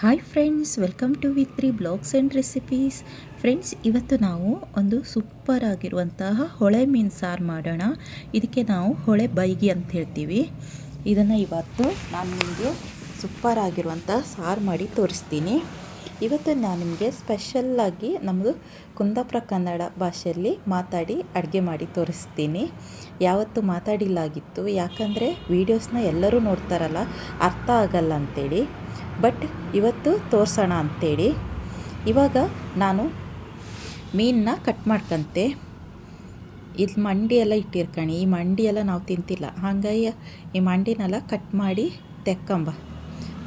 Hi friends welcome to with three blogs and recipes friends ಇವತ್ತು ನಾವು ಒಂದು super ಆಗಿರುವಂತಹ ಹೊಳೆ ಮೀನು ಸಾರು ಮಾಡೋಣ. ಇದಕ್ಕೆ ನಾವು ಹೊಳೆ ಬೈಗಿ ಅಂತ ಹೇಳ್ತೀವಿ. ಇದನ್ನು ಇವತ್ತು ನಾನು ನಿಮಗೆ ಸೂಪರ್ ಆಗಿರುವಂಥ ಸಾರು ಮಾಡಿ ತೋರಿಸ್ತೀನಿ. ಇವತ್ತು ನಾನು ನಿಮಗೆ ಸ್ಪೆಷಲ್ಲಾಗಿ ನಮ್ಮದು ಕುಂದಾಪುರ ಕನ್ನಡ ಭಾಷೆಯಲ್ಲಿ ಮಾತಾಡಿ ಅಡುಗೆ ಮಾಡಿ ತೋರಿಸ್ತೀನಿ. ಯಾವತ್ತೂ ಮಾತಾಡಿಲ್ಲಾಗಿತ್ತು ಯಾಕಂದರೆ ವೀಡಿಯೋಸ್ನ ಎಲ್ಲರೂ ನೋಡ್ತಾರಲ್ಲ, ಅರ್ಥ ಆಗಲ್ಲ ಅಂಥೇಳಿ ಬಟ್ ಇವತ್ತು ತೋರಿಸೋಣ ಅಂಥೇಳಿ ಇವಾಗ ನಾನು ಮೀನನ್ನ ಕಟ್ ಮಾಡ್ಕಂತೆ. ಇದು ಮಂಡಿ ಎಲ್ಲ ಇಟ್ಟಿರ್ಕಣಿ ಈ ಮಂಡಿ ಎಲ್ಲ ನಾವು ತಿಂತಿಲ್ಲ. ಹಾಗಾಗಿ ಈ ಮಂಡಿನೆಲ್ಲ ಕಟ್ ಮಾಡಿ ತೆಕ್ಕಂಬ.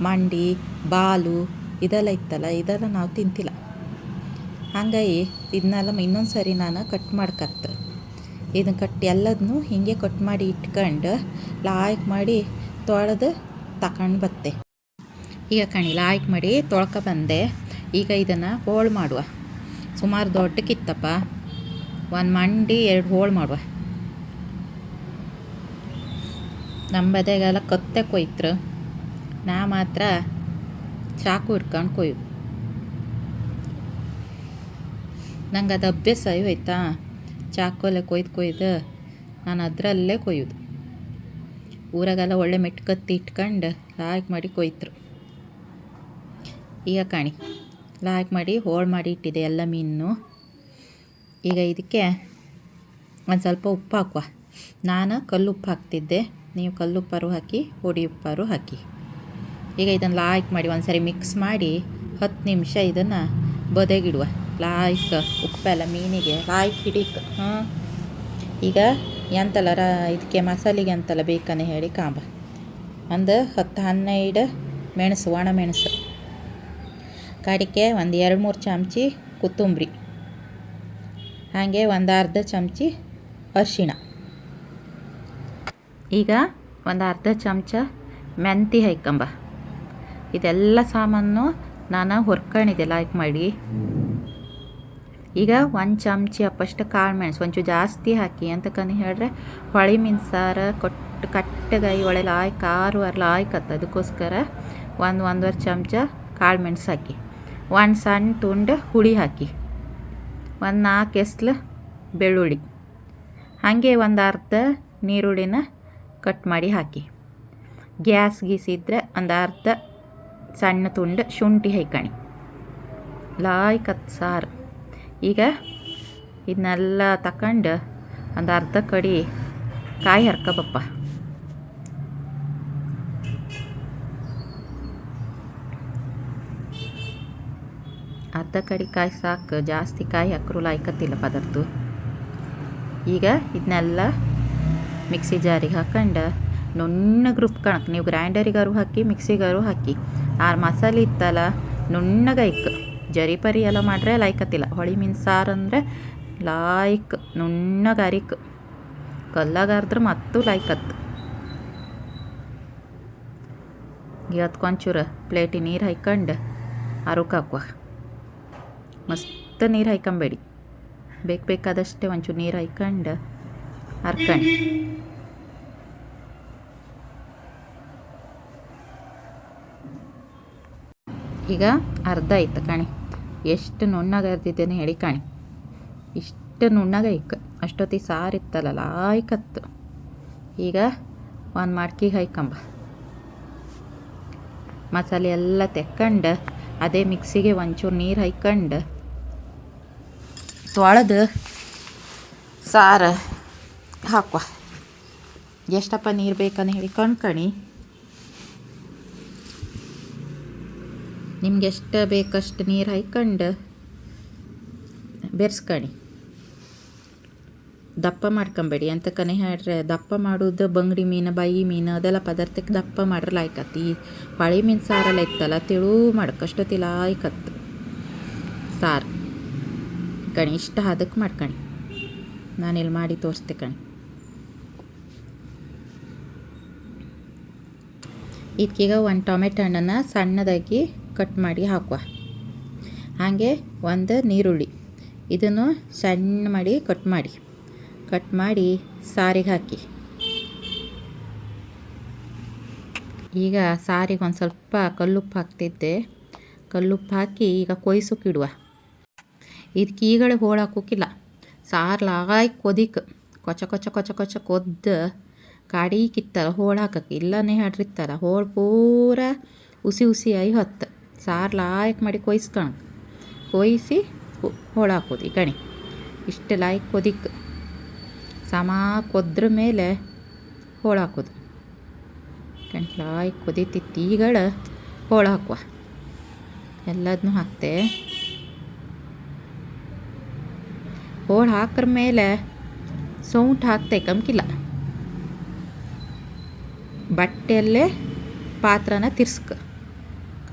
ಮಂಡಿ, ಬಾಲು, ಇದೆಲ್ಲ ಇತ್ತಲ್ಲ, ಇದೆಲ್ಲ ನಾವು ತಿಂತಿಲ್ಲ. ಹಾಗಾಗಿ ಇದನ್ನೆಲ್ಲ ಇನ್ನೊಂದು ಸರಿ ನಾನು ಕಟ್ ಮಾಡ್ಕತ್ತ. ಇದನ್ನ ಕಟ್ ಎಲ್ಲದನ್ನು ಹೀಗೆ ಕಟ್ ಮಾಡಿ ಇಟ್ಕೊಂಡು, ಲಾಯ್ಕ್ ಮಾಡಿ ತೊಳೆದು ತಗೊಂಡು ಬತ್ತೆ. ಈಗ ಕಣಿ ಲಾಯ್ಕ್ ಮಾಡಿ ತೊಳ್ಕ ಬಂದೆ. ಈಗ ಇದನ್ನು ಹೋಳು ಮಾಡುವ. ಸುಮಾರು ದೊಡ್ಡ ಕಿತ್ತಪ್ಪ ಒಂದು ಮಂಡಿ, ಎರಡು ಹೋಳು ಮಾಡುವ. ನಮ್ಮ ಬದೆಗೆಲ್ಲ ಕತ್ತೆ ಕೊಯ್ತರು. ನಾ ಮಾತ್ರ ಚಾಕು ಹಿಡ್ಕೊಂಡು ಕೊಯ್ ನಂಗೆ ಅದು ಅಭ್ಯಾಸ ಆಯ್ತಾ? ಚಾಕುಲ್ಲೇ ಕೊಯ್ದು ಕೊಯ್ದು ನಾನು ಅದರಲ್ಲೇ ಕೊಯ್ಯೋದು. ಊರಾಗೆಲ್ಲ ಒಳ್ಳೆ ಮೆಟ್ಕತ್ತಿ ಇಟ್ಕೊಂಡು ಲಾಯ್ಕ್ ಮಾಡಿ ಕೊಯ್ತರು. ಈಗ ಕಾಣಿ. ಲಾಕ್ ಮಾಡಿ ಹೋಳು ಮಾಡಿ ಇಟ್ಟಿದೆ ಎಲ್ಲ ಮೀನು ಈಗ ಇದಕ್ಕೆ ಒಂದು ಸ್ವಲ್ಪ ಉಪ್ಪು ಹಾಕುವ. ನಾನು ಕಲ್ಲು ಉಪ್ಪು ಹಾಕ್ತಿದ್ದೆ. ನೀವು ಕಲ್ಲು ಉಪ್ಪಾರು ಹಾಕಿ, ಪುಡಿ ಉಪ್ಪಾರು ಹಾಕಿ. ಈಗ ಇದನ್ನು ಲಾಯ್ಕ್ ಮಾಡಿ ಒಂದು ಸರಿ ಮಿಕ್ಸ್ ಮಾಡಿ ಹತ್ತು ನಿಮಿಷ ಇದನ್ನು ಬದಗಿಡುವ. ಲಾಯ್ಕ್ ಉಪ್ಪೆಲ್ಲ ಮೀನಿಗೆ ಲಾಯ್ಕ್ ಹಿಡಿಕ್. ಹಾಂ ಈಗ ಎಂತಲ್ಲ ರ, ಇದಕ್ಕೆ ಮಸಾಲೆಗೆ ಎಂತಲ್ಲ ಬೇಕನೆ ಹೇಳಿ ಕಾಂಬ. ಒಂದು ಹತ್ತು ಹನ್ನೆರಡು ಮೆಣಸು, ಒಣ ಮೆಣಸು. ಕಡಿಕೆ ಒಂದು ಎರಡು ಮೂರು ಚಮಚಿ ಕೊತ್ತಂಬರಿ. ಹಾಗೆ ಒಂದು ಅರ್ಧ ಚಮಚಿ ಅರಿಶಿಣ. ಈಗ ಒಂದು ಅರ್ಧ ಚಮಚ ಮೆಂತಿ ಹಾಯ್ಕೊಂಬ. ಇದೆಲ್ಲ ಸಾಮಾನು ನಾನು ಹೊರ್ಕೊಂಡಿದ್ದೆ ಲೈಕ್ ಮಾಡಿ. ಈಗ ಒಂದು ಚಮಚಿ ಅಪ್ಪಷ್ಟು ಕಾಳು ಮೆಣಸು, ಒಂಚೂರು ಜಾಸ್ತಿ ಹಾಕಿ ಅಂತ ಅಂತಕನಿ ಹೇಳಿದ್ರೆ ಹೊಳೆ ಮೀನು ಸಾರು ಕೊಟ್ಟು ಕಟ್ಟಗಾಯಿ ಒಳ್ಳೆ ಲಾಯ್, ಕಾರು ವಾರ ಅದಕ್ಕೋಸ್ಕರ ಒಂದು ಒಂದೂವರೆ ಚಮಚ ಕಾಳು ಮೆಣಸು ಹಾಕಿ. ಒಂದು ಸಣ್ಣ ತುಂಡು ಹುಳಿ ಹಾಕಿ, ಒಂದು ನಾಲ್ಕು ಎಸ್ಲು ಬೆಳ್ಳುಳ್ಳಿ, ಹಾಗೆ ಒಂದು ಅರ್ಧ ನೀರುಳ್ಳಿನ ಕಟ್ ಮಾಡಿ ಹಾಕಿ. ಗ್ಯಾಸ್ ಗೀಸಿದ್ರೆ ಒಂದು ಅರ್ಧ ಸಣ್ಣ ತುಂಡು ಶುಂಠಿ ಹೈಕಣಿ ಲಾಯ್ಕತ್ ಸಾರು ಈಗ ಇದನ್ನೆಲ್ಲ ತಕೊಂಡು ಒಂದು ಅರ್ಧ ಕಡಿ ಕಾಯಿ ಹರ್ಕಬಪ್ಪ. ಅರ್ಧ ಕಡಿ ಕಾಯಿ ಸಾಕು, ಜಾಸ್ತಿ ಕಾಯಿ ಹಾಕ್ರು ಲಾಯ್ಕತ್ತಿಲ್ಲ ಪದಾರ್ಥ ಈಗ ಇದನ್ನೆಲ್ಲ ಮಿಕ್ಸಿ ಜಾರಿಗೆ ಹಾಕೊಂಡು ನುಣ್ಣಗೆ ರುಬ್ಕೊಳಕ್ ನೀವು ಗ್ರೈಂಡರಿಗಾರು ಹಾಕಿ, ಮಿಕ್ಸಿಗಾರು ಹಾಕಿ. ಆ ಮಸಾಲೆ ಇತ್ತಲ್ಲ ನುಣ್ಣಗೈಕ್ ಜರಿ ಪರಿ ಎಲ್ಲ ಮಾಡ್ರೆ ಲಾಯ್ಕತ್ತಿಲ್ಲ ಹೊಳಿ ಮೀನು ಸಾರು ಅಂದರೆ ಲಾಯ್ಕ್, ನುಣ್ಣಗೆ ಅರಿಕ್. ಕಲ್ಲಾಗಾರ್ದ್ರೆ ಮತ್ತು ಲಾಯ್ಕತ್ತು ಇವತ್ತು ಕೊಂಚೂರು ಪ್ಲೇಟಿ ನೀರು ಹಾಯ್ಕೊಂಡು ಅರುಕ್ ಹಾಕುವ ಮಸ್ತ್ ನೀರು ಹಾಯ್ಕೊಂಬೇಡಿ. ಬೇಕು ಬೇಕಾದಷ್ಟೇ ಒಂಚೂರು ನೀರು ಹಾಯ್ಕೊಂಡು ಹರ್ಕಂಡು ಈಗ ಅರ್ಧ ಆಯ್ತು ಕಾಣಿ. ಎಷ್ಟು ನುಣ್ಣಾಗ ಅರ್ದಿದ್ದೇನೆ ಹೇಳಿ ಕಾಣಿ. ಇಷ್ಟು ನುಣ್ಣಾಗ ಇಕ್ಕ ಅಷ್ಟೊತ್ತಿಗೆ ಸಾರಿತ್ತಲ್ಲ ಲಾಯ್ಕತ್ತು. ಈಗ ಒಂದು ಮಡ್ಕಿಗೆ ಹಾಯ್ಕೊಂಬ. ಮಸಾಲೆ ಎಲ್ಲ ತೆಕ್ಕೊಂಡು ಅದೇ ಮಿಕ್ಸಿಗೆ ಒಂಚೂರು ನೀರು ಹಾಯ್ಕೊಂಡು ತೊಳೆದು ಸಾರು ಹಾಕುವ. ಎಷ್ಟಪ್ಪ ನೀರು ಬೇಕಂತ ಹೇಳಿ ಕಣ್ಕಣಿ. ನಿಮ್ಗೆ ಎಷ್ಟು ಬೇಕಷ್ಟು ನೀರು ಹಾಯ್ಕೊಂಡು ಬೆರೆಸ್ಕಣಿ. ದಪ್ಪ ಮಾಡ್ಕೊಂಬೇಡಿ. ಅಂತಕನೆ ಹೇಳ್ರೆ, ದಪ್ಪ ಮಾಡೋದು ಬಂಗಡಿ ಮೀನು, ಬಾಯಿ ಮೀನು, ಅದೆಲ್ಲ ಪದಾರ್ಥಕ್ಕೆ ದಪ್ಪ ಮಾಡ್ರೆ ಲಾಯ್ಕತ್ತಿ ಹೊಳೆ ಮೀನು ಸಾರಲ್ಲ ಇತ್ತಲ್ಲ, ತಿಳು ಮಾಡ್ಕಷ್ಟು ತಿಲಾಯ್ಕತ್ತು ಸಾರು. ಕಣಿ ಇಷ್ಟ ಹದಕ್ಕೆ ಮಾಡ್ಕಣಿ. ನಾನಿಲ್ಲಿ ಮಾಡಿ ತೋರಿಸ್ತೆ ಕಣಿ. ಇದಕ್ಕೀಗ ಒಂದು ಟೊಮೆಟೊ ಹಣ್ಣನ್ನು ಸಣ್ಣದಾಗಿ ಕಟ್ ಮಾಡಿ ಹಾಕುವ. ಹಾಗೆ ಒಂದು ನೀರುಳ್ಳಿ. ಇದನ್ನು ಸಣ್ಣ ಮಾಡಿ ಕಟ್ ಮಾಡಿ. ಕಟ್ ಮಾಡಿ ಸಾರಿಗೆ ಹಾಕಿ. ಈಗ ಸಾರಿಗೆ ಒಂದು ಸ್ವಲ್ಪ ಕಲ್ಲುಪ್ಪು ಹಾಕ್ತಿದ್ದೆ. ಕಲ್ಲುಪ್ಪು ಹಾಕಿ ಈಗ ಕೊಯ್ಸೋಕಿಡುವ ಇದಕ್ಕೆ ಕೀಗಳು ಹೋಳು ಹಾಕೋಕ್ಕಿಲ್ಲ ಸಾರು ಲಾಯ್ ಕೊದಿಕ್. ಕೊಚ ಕೊಚ ಕೊಚ ಕೊಚ ಕೊದ್ದು ಕಾಡಿಕಿತ್ತಲ್ಲ ಹೋಳ ಹಾಕಕ್ಕೆ ಇಲ್ಲನೇ ಹಾಡ್ರಿತ್ತಲ್ಲ ಹೋಳು ಪೂರ ಉಸಿ ಹುಸಿಯಾಗಿ ಹೊತ್ತು. ಸಾರು ಲಾಯಕ್ ಮಾಡಿ ಕೊಯ್ಸ್ಕೊಳಕ್ ಕೊಯ್ಸಿ ಹೋಳ ಹಾಕೋದು ಈ ಕಣಿ ಇಷ್ಟು ಲಾಯಕ್ ಕೊದಿಕ್. ಸಮ ಕೊದ್ರ ಮೇಲೆ ಹೋಳು ಹಾಕೋದು ಗಣಿ ಲಾಯಕ್ ಕೊದಿತಿತ್ತು ಈಗಳ ಹೋಳು ಹಾಕುವ ಎಲ್ಲದನ್ನೂ ಹಾಕ್ತೆ. ಹೋಳು ಹಾಕ್ರ ಮೇಲೆ ಸೌಂಟ್ ಹಾಕ್ತೆ ಕಮ್ಕಿಲ್ಲ. ಬಟ್ಟೆಯಲ್ಲೇ ಪಾತ್ರನ ತಿರ್ಸ್ಕ.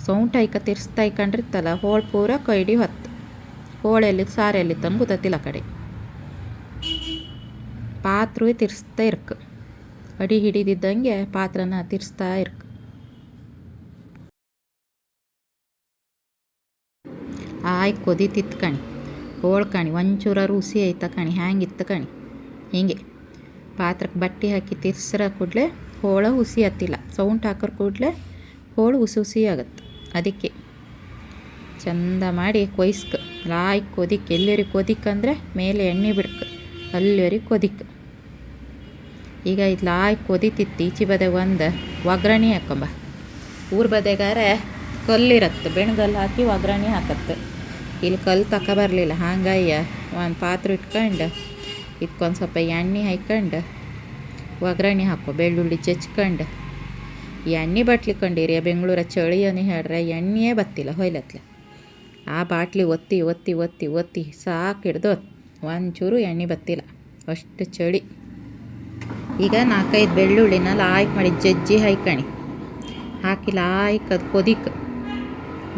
ಸೌಂಟ್ ಐಕ ತಿರ್ಸ್ತಾ ಇಕ್ಕಂಡಿರ್ತಲ್ಲ ಹೋಳು ಪೂರ ಕೈಡಿ ಹೊತ್ತು. ಹೋಳೆಲ್ಲಿ ಸಾರೆಲ್ಲಿ ತಂದು ಗೊತ್ತಿಲ್ಲ ಕಡೆ. ಪಾತ್ರವೇ ತಿರ್ಸ್ತಾ ಇರ್ಕ. ಅಡಿ ಹಿಡಿದಿದ್ದಂಗೆ ಪಾತ್ರನ ತಿರ್ಸ್ತಾ ಇರ್ಕ. ಆಯ್ ಕೊದಿತಿತ್ತು ಕಣಿ. ಹೋಳು ಕಣಿ, ಒಂಚೂರ ರುಸಿ ಐತ ಕಣಿ, ಹ್ಯಾಂಗಿತ್ತು ಕಣಿ. ಹೀಗೆ. ಪಾತ್ರಕ್ಕೆ ಬಟ್ಟೆ ಹಾಕಿ ತಿರ್ಸ್ರ ಕೂಡಲೇ ಹೋಳ ಹುಸಿ ಹತ್ತಿಲ್ಲ. ಸೌಂಟ್ ಹಾಕೋರ್ ಕೂಡಲೇ ಹೋಳು ಹುಸಿ ಹುಸಿ ಆಗತ್ತೆ. ಅದಕ್ಕೆ ಚಂದ ಮಾಡಿ ಕೊಯ್ಸ್ಕ. ಲಾಯ್ ಕೊದಿಕ್ ಎಲ್ಲರಿಗೆ ಕೊದಿಕ್ ಅಂದರೆ ಮೇಲೆ ಎಣ್ಣೆ ಬಿಡ್ಕ. ಅಲ್ಲಿವ್ರಿಗೆ ಕೊದಿಕ್. ಈಗ ಇದು ಲಾಯ್ ಕೊದಿತಿತ್ತು, ಈಚಿ ಬದೆ ಒಂದು ಒಗ್ಗರಣೆ ಹಾಕೊಂಬ. ಊರ ಬದೆಗಾರೆ ಕಲ್ಲಿರತ್ತೆ ಬೆಣ್ಗಲ್ಲು ಹಾಕಿ ಒಗ್ಗರಣೆ ಹಾಕತ್ತೆ. ಇಲ್ಲಿ ಕಲ್ಲು ತಕ ಬರಲಿಲ್ಲ. ಹಾಂಗಯ್ಯ, ಒಂದು ಪಾತ್ರೆ ಇಟ್ಕೊಂಡು ಇದಕ್ಕೊಂದು ಸ್ವಲ್ಪ ಎಣ್ಣೆ ಹಾಕ್ಕೊಂಡು ಒಗ್ಗರಣೆ ಹಾಕೋ, ಬೆಳ್ಳುಳ್ಳಿ ಚಚ್ಕೊಂಡು. ಎಣ್ಣೆ ಬಾಟ್ಲಿ ಕಂಡಿರಿ, ಬೆಂಗಳೂರ ಚಳಿಯನಿ ಹೇಳ್ರೆ, ಎಣ್ಣೆಯೇ ಬತ್ತಿಲ್ಲ ಹೊಯ್ಲತ್ಲೆ. ಆ ಬಾಟ್ಲಿ ಒತ್ತಿ ಒತ್ತಿ ಒತ್ತಿ ಒತ್ತಿ ಸಾಕು ಹಿಡ್ದು ಒಂಚೂರು ಎಣ್ಣೆ ಬತ್ತಿಲ್ಲ. ಅಷ್ಟು ಚಳಿ. ಈಗ ನಾಲ್ಕೈದು ಬೆಳ್ಳುಳ್ಳಿನ ಲಾಯ್ಕ್ ಮಾಡಿ, ಜಜ್ಜಿ ಹಾಯ್ಕಣಿ. ಹಾಕಿ ಲಾಯ್ಕ್ ಅದು ಕೊದಿಕ್.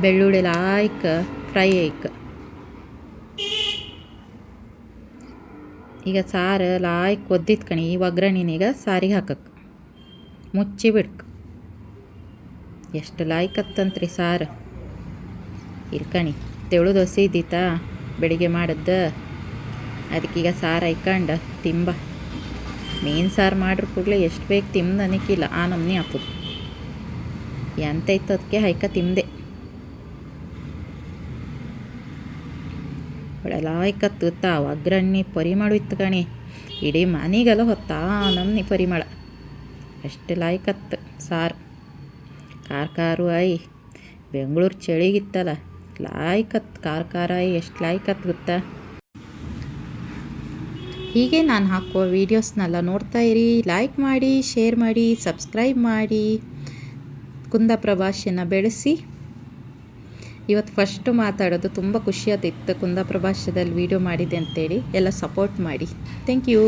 ಬೆಳ್ಳುಳ್ಳಿ ಲಾಯ್ಕ್ ಫ್ರೈ ಐಕ್ ಈಗ ಸಾರು ಲಾಯ್ಕ್ ಒದ್ದಿದ್ ಕಣಿ ಈ ಒಗ್ಗರಣೆನೀಗ ಸಾರಿಗೆ ಹಾಕಕ್ಕೆ ಮುಚ್ಚಿ ಬಿಡ್ಕ. ಎಷ್ಟು ಲಾಯ್ಕತ್ತಂತ್ರಿ ಸಾರು. ಇಲ್ಕಣಿ ತೆಳು ದೋಸೆ ಇದ್ದೀತಾ ಬೆಳಿಗ್ಗೆ ಮಾಡಿದ್ದು. ಅದಕ್ಕೀಗ ಸಾರು ಹಾಯ್ಕೊಂಡು ತಿಂಬ. ಮೀನು ಸಾರು ಮಾಡ್ರ ಕೂಡಲೇ ಎಷ್ಟು ಬೇಕು ತಿಂದು ನನಗಿಲ್ಲ ಆ ನಮ್ನಿ ಎಂತ ಇತ್ತು ಅದಕ್ಕೆ ಹೈಕ ತಿಂದೆ. ಒಳಲಾಯ್ಕತ್ತು ತಾ ಒಗ್ರಣ್ಣಿ ಪರಿಮಳ ಇತ್ತು ಕಣಿ. ಇಡೀ ಮನೆಗೆಲ್ಲ ಹೊತ್ತಾ ನಮ್ಮನಿ ಪರಿಮಳ. ಅಷ್ಟು ಲಾಯ್ಕತ್ತು ಸಾರು. ಕಾರ್ ಖಾರು ಆಯಿ. ಬೆಂಗಳೂರು ಚಳಿಗಿತ್ತಲ್ಲ ಲಾಯ್ಕತ್ತು ಕಾರ್ ಖಾರ ಆಯಿ. ಎಷ್ಟು ಲಾಯ್ಕತ್ತು ಗೊತ್ತಾ? ಹೀಗೆ ನಾನು ಹಾಕುವ ವೀಡಿಯೋಸ್ನೆಲ್ಲ ನೋಡ್ತಾ ಇರಿ. ಲೈಕ್ ಮಾಡಿ, ಶೇರ್ ಮಾಡಿ, ಸಬ್ಸ್ಕ್ರೈಬ್ ಮಾಡಿ. ಕುಂದ ಪ್ರಭಾಷೆನ ಬೆಳೆಸಿ. ಇವತ್ತು ಫಸ್ಟು ಮಾತಾಡೋದು ತುಂಬ ಖುಷಿಯಾದಿತ್ತು ಕುಂದಾಪುರ ಭಾಷೆದಲ್ಲಿ ವೀಡಿಯೋ ಮಾಡಿದೆ ಅಂತೇಳಿ. ಎಲ್ಲ ಸಪೋರ್ಟ್ ಮಾಡಿ. Thank you